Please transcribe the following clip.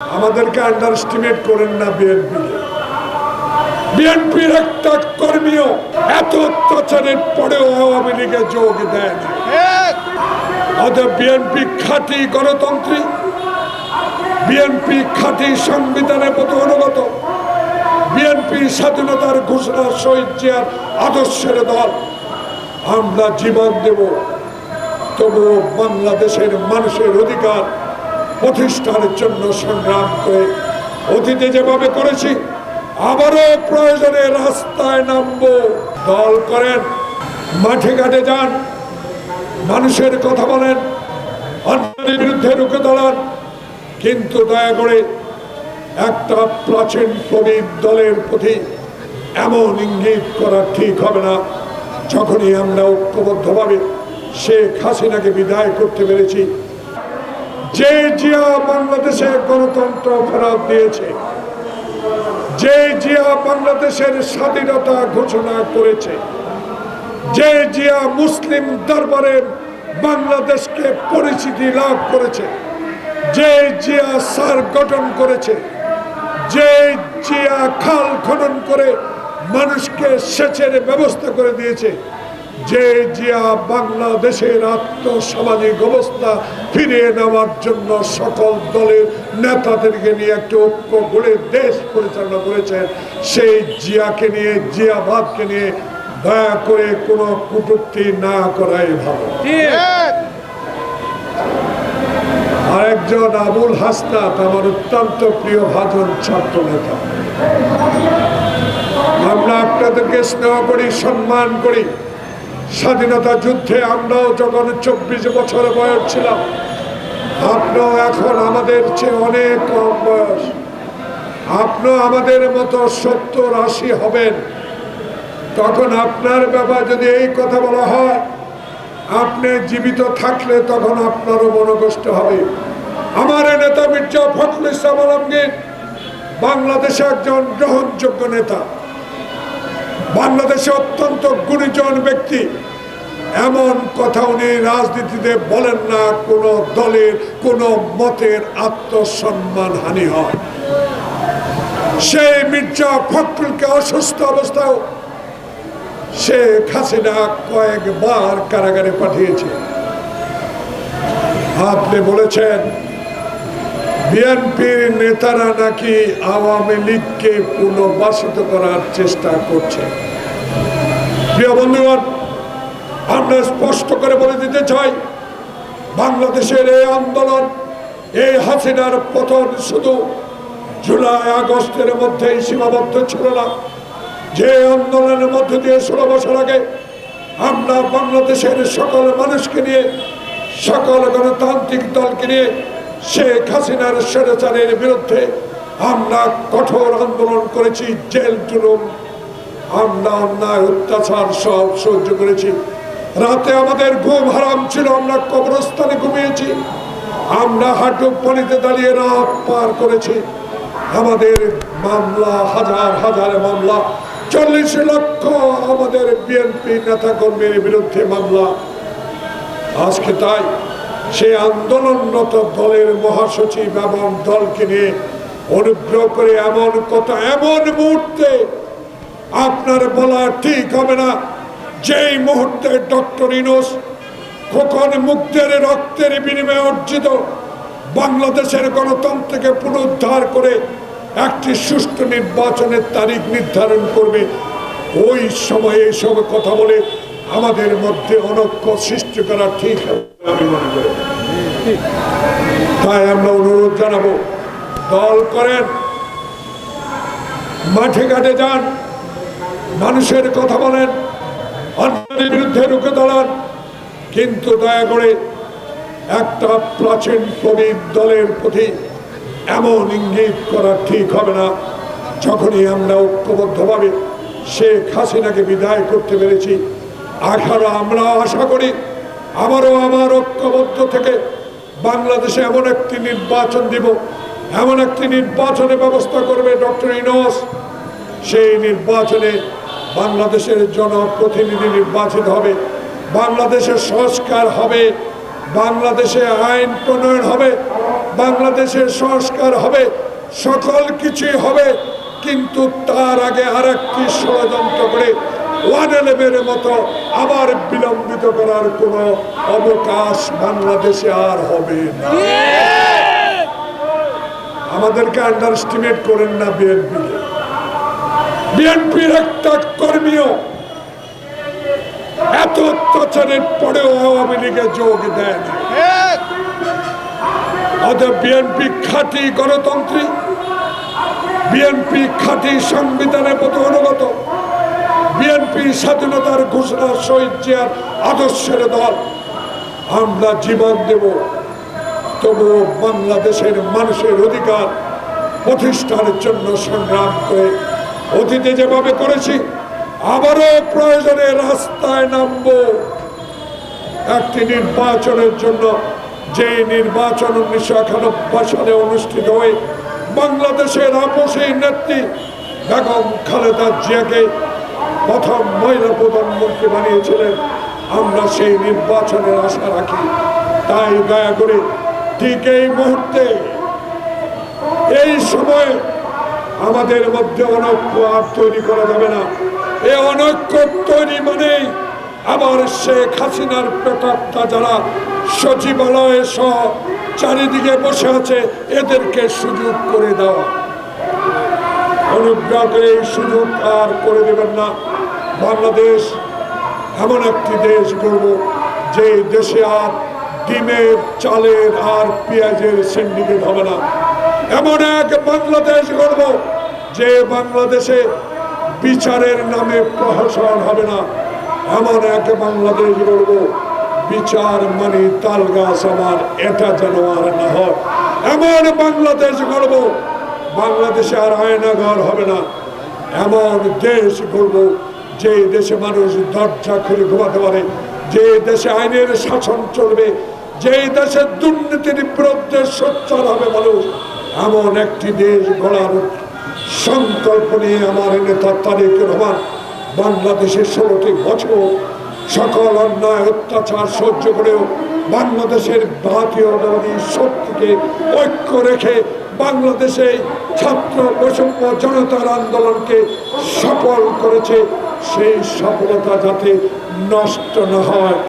আমাদেরকে আন্ডারস্টিমেট করেন না বিএনপি বিএনপির একটা কর্মীও এত অত্যাচারের পরেও আওয়ামী লীগে যোগ দেয় না। অতএব বিএনপি খাঁটি গণতন্ত্রী বিএনপি খাঁটি সংবিধানের মতো অনুগত বিএনপি স্বাধীনতার ঘোষণা শহীদ জিয়ার আদর্শের দল, আমরা জীবন দেব। তবুও বাংলাদেশের মানুষের অধিকার প্রতিষ্ঠানের জন্য সংগ্রাম করে অতীতে যেভাবে করেছি, আবারও প্রয়োজনে রাস্তায় নামবো। দল করেন, মাঠে ঘাটে যান, মানুষের কথা বলেন অন্যের বিরুদ্ধে রুখে দাঁড়ান। কিন্তু দয়া করে একটা প্রাচীন প্রবীণ দলের প্রতি এমন ইঙ্গিত করা ঠিক হবে না। যখনই আমরা ঐক্যবদ্ধভাবে শেখ হাসিনাকে বিদায় করতে পেরেছি যে জিয়া বাংলাদেশে গণতন্ত্র ফেরত দিয়েছে। যে জিয়া বাংলাদেশের স্বাধীনতা ঘোষণা করেছে। যে জিয়া মুসলিম দরবারে বাংলাদেশকে পরিচিতি লাভ করেছে। যে জিয়া সার গঠন করেছে। যে জিয়া খাল খনন করে মানুষকে সেচের ব্যবস্থা করে দিয়েছে। যে জিয়া বাংলাদেশের আত্মসামাজিক অবস্থা ফিরিয়ে নেওয়ার জন্য সকল দলের নেতাদেরকে নিয়ে একটা ঐক্য গড়ে দেশ পরিচালনা করেছেন, সেই জিয়াকে নিয়ে জিয়া জিয়াবাদকে নিয়ে দয়া করে কোনো কুটুক্তি না করাই ভালো। আরেকজন আবুল হাসনাত, আমার অত্যন্ত প্রিয় ভাজন ছাত্র নেতা আমরা আপনাদেরকে স্নেহ করি, সম্মান করি। স্বাধীনতা যুদ্ধে আমরাও যখন চব্বিশ বছর বয়স ছিলাম, আপনিও এখন আমাদের চেয়ে অনেক কম বয়স। আপনিও আমাদের মতো সত্তর আশি হবেন। তখন আপনার ব্যাপার যদি এই কথা বলা হয়, আপনি জীবিত থাকলে তখন আপনারও মনোকষ্ট হবে। আমার নেতা মির্জা ফখরুল ইসলাম আলমগীর বাংলাদেশে একজন গ্রহণযোগ্য নেতা। বাংলাদেশে অত্যন্ত গুণীজন ব্যক্তি। এমন কথা উনি রাজনীতিতে বলেন না, কোনো দলের, কোনো মতের আত্মসম্মান হানি হয়। সেই মির্জা ফখরুলকে অসুস্থ অবস্থায় শেখ হাসিনা কয়েকবার কারাগারে পাঠিয়েছে। আপনি বলেছেন বিএনপির নেতারা নাকি আওয়ামী লীগকে পুনর্বাসিত করার চেষ্টা করছে। প্রিয় বন্ধুগণ, আমরা স্পষ্ট করে বলে দিতে চাই, বাংলাদেশের এই আন্দোলন, এই হাসিনার পতন শুধু জুলাই আগস্টের মধ্যেই সীমাবদ্ধ ছিল না। যে আন্দোলনের মধ্য দিয়ে ষোলো বছর আগে আমরা বাংলাদেশের সকল মানুষকে নিয়ে, সকল গণতান্ত্রিক দলকে নিয়ে শেখ হাসিনার স্বৈরাচারের বিরুদ্ধে আমরা কঠোর আন্দোলন করেছি, জেল জুলুম, আমরা অন্যায় অত্যাচার সব সহ্য করেছি। রাতে আমাদের ঘুম হারাম ছিল, আমরা কবরস্থানে ঘুমিয়েছি। আমরা হাঁটু পানিতে দাঁড়িয়ে রাত পার করেছি। আমাদের মামলা, হাজার হাজার মামলা, চল্লিশ লক্ষ আমাদের বিএনপি নেতা কর্মীর বিরুদ্ধে মামলা। আজকে তাই সেই আন্দোলনরত দলের মহাসচিব এবং দলকে নিয়ে অনুগ্রহ করে এমন কথা, এমন মুহূর্তে আপনার বলা ঠিক হবে না। যেই মুহূর্তে ডক্টর ইনোস খোকন মুক্তের রক্তের বিনিময়ে অর্জিত বাংলাদেশের গণতন্ত্রকে পুনরুদ্ধার করে একটি সুষ্ঠু নির্বাচনের তারিখ নির্ধারণ করবে, ওই সময়ে এসব কথা বলে আমাদের মধ্যে অনক্ষ সৃষ্টি করা ঠিক তাই আমরা অনুরোধ জানাব, দল করেন, মাঠে ঘাটে যান, মানুষের কথা বলেন অন্যের বিরুদ্ধে রুখে দাঁড়ান, কিন্তু দয়া করে একটা প্রাচীন প্রবীণ দলের প্রতি এমন ইঙ্গিত করা ঠিক হবে না, যখনই আমরা ঐক্যবদ্ধভাবে শেখ হাসিনাকে বিদায় করতে পেরেছি। আখারো আমরা আশা করি, আবারও আমার ঐক্যবদ্ধ থেকে বাংলাদেশে এমন একটি নির্বাচন দিব, এমন একটি নির্বাচনের ব্যবস্থা করবে ডক্টর ইনোস। সেই নির্বাচনে বাংলাদেশের জনপ্রতিনিধি নির্বাচিত হবে, বাংলাদেশের সংস্কার হবে, বাংলাদেশে আইন প্রণয়ন হবে, বাংলাদেশের সংস্কার হবে, সকল কিছুই হবে, কিন্তু তার আগে আর একটি ষড়যন্ত্র করে ওয়ান ইলেভেনের মতো আবার বিলম্বিত করার কোনো অবকাশ বাংলাদেশে আর হবে না। আমাদেরকে আন্ডারস্টিমেট করেন না বিএনপি বিএনপির একটা কর্মীও এত অত্যাচারের পরেও আওয়ামী লীগে যোগ দেয় না। বিএনপি খাঁটি গণতন্ত্রী বিএনপি খাঁটি সংবিধানের প্রতি অনুগত বিএনপি স্বাধীনতার ঘোষণা শহীদ জিয়ার আদর্শের দল, আমরা জীবন দেব। তবুও বাংলাদেশের মানুষের অধিকার প্রতিষ্ঠানের জন্য সংগ্রাম করে অতীতে যেভাবে করেছি, আবারও প্রয়োজনে রাস্তায় নামবো। একটি নির্বাচনের জন্য যে নির্বাচন উনিশশো একানব্বই সালে অনুষ্ঠিত হয়ে বাংলাদেশের আপসী নেত্রী বেগম খালেদা জিয়াকে প্রথম মহিলা প্রধানমন্ত্রী বানিয়েছিলেন। আমরা সেই নির্বাচনের আশা রাখি। তাই দয়া করে ঠিক এই মুহূর্তে, এই সময়ে আমাদের মধ্যে অনৈক্য আর তৈরি করা যাবে না। এই অনৈক্য তৈরি মানেই আবার শেখ হাসিনার প্রেতাত্মা যারা সচিবালয়ে সহ চারিদিকে বসে আছে, এদেরকে সুযোগ করে দেওয়া। অনুগ্রহ করে এই সুযোগ আর করে দেবেন না। বাংলাদেশ এমন একটি দেশ গড়ব যে দেশে আর ডিমের, চালের আর পেঁয়াজের সিন্ডিকেট হবে না। এমন এক বাংলাদেশ গড়ব যে বাংলাদেশে বিচারের নামে প্রহসন হবে না। এমন এক বাংলাদেশ গড়ব, বিচার মানে তাল গাছ আমার, এটা যেন আর না হয়। এমন বাংলাদেশ গড়ব, বাংলাদেশে আর আয়নাঘর হবে না। এমন দেশ গড়ব যে দেশে মানুষ দরজা খুলে ঘুমাতে পারে, যে দেশে আইনের শাসন চলবে, যে দেশে দুর্নীতির বিরুদ্ধে সোচ্চার হবে মানুষ, এমন একটি দেশ গড়ার সংকল্প নিয়ে আমার নেতা তারেক রহমান বাংলাদেশের ষোলোটি বছর সকল অন্যায়, অত্যাচার সহ্য করেও বাংলাদেশের জাতীয়তাবাদী শক্তিকে ঐক্য রেখে বাংলাদেশে ছাত্র বৈষম্য জনতার আন্দোলনকে সফল করেছে। সেই সফলতা যাতে নষ্ট না হয়।